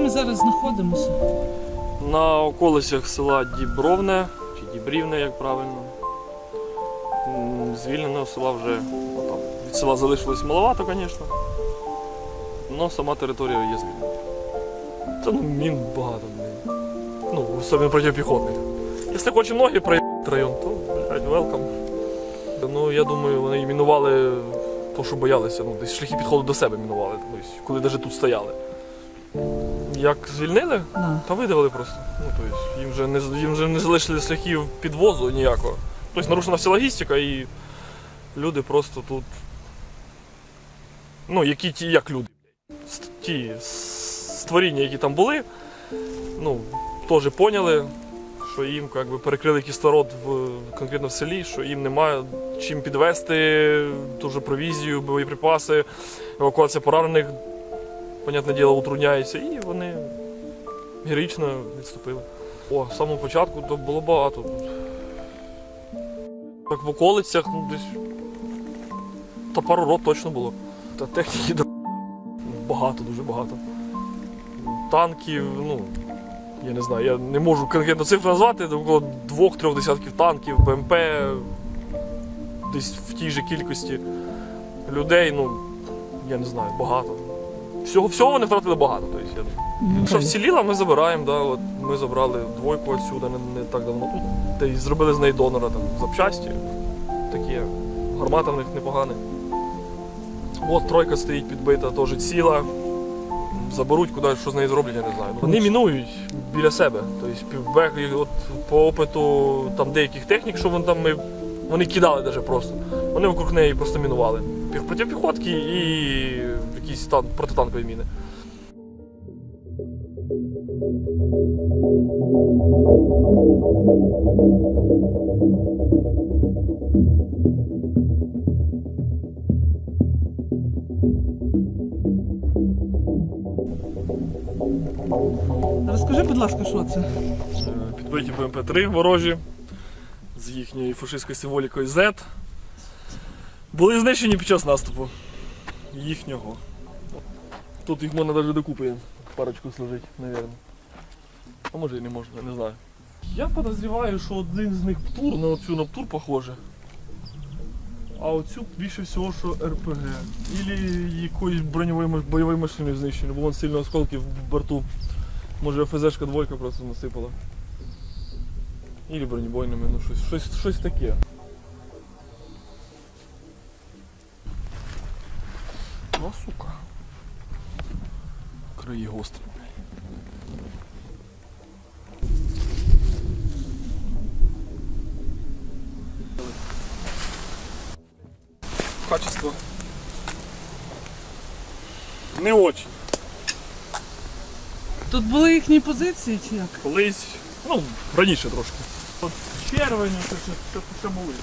зараз знаходимося? На околицях села Дібровне чи Дібрівне, як правильно. Звільненого села вже там, від села залишилось маловато, звісно. Але сама територія є звільнена. Та ну мін багато. Ну, особливо протипіхотних. Якщо хоче ноги проїхати район, то блядь, велкам. Ну, я думаю, вони мінували то, що боялися. Ну, десь шляхи підходу до себе мінували, тобто, коли навіть тут стояли. Як звільнили, Да. та видавили просто. Ну, тобто, їм вже не, їм вже не залишили шляхів підвозу ніякого. Тобто нарушена вся логістика і люди просто тут. Ну, які ті, як люди, Ті створіння, які там були, ну, теж поняли, що їм як би, перекрили кислород в, конкретно в селі, що їм немає чим підвести ту же провізію, боєприпаси, евакуація поранених, понятне діло, утрудняється, і вони героїчно відступили. О, з самого початку то було багато. Так в околицях, ну десь. Та пару рот точно було. Та техніки до- багато, дуже багато. Танків, ну. Я не знаю, я не можу конкретно цифру назвати, то около двох-трьох десятків танків, БМП, десь в тій же кількості людей, ну, я не знаю, багато. Всього, всього вони втратили багато. Тобто, я Ну, що вціліла, ми забираємо. Да, от ми забрали двойку відсюди не, не так давно. Та й зробили з неї донора там, запчасті. Такі гармата в них непогана. От тройка стоїть підбита, теж ціла. Заберуть куди, що з нею зроблять, я не знаю. Вони мінують біля себе. Тобто от по опиту там деяких технік, що вони там ми. Вони кидали навіть просто. Вони вокруг неї просто мінували. Піх- Протипіхотки і якісь тан- протитанкові міни. Розкажи, будь ласка, що це? Е, підбиті БМП-3 ворожі з їхньою фашистською символікою Z. Були знищені під час наступу їхнього. Тут їх можна навіть докупи парочку служить, мабуть. А може і не можна, я не знаю. Я подозріваю, що один з них птур, на оцю на птур похоже. А оцю більше всього, що РПГ. Ілі якоїсь броньової бойової машини знищені, бо вон сильно осколків в борту. Може ФЗшка двойка просто насипала. Ілі бронебойними, ну щось, щось, щось таке. Ну, сука. Краї гострі. Качество. Не очень. Тут були їхні позиції чи як? Колись, ну, раніше трошки. От червень, це ще, це ще були.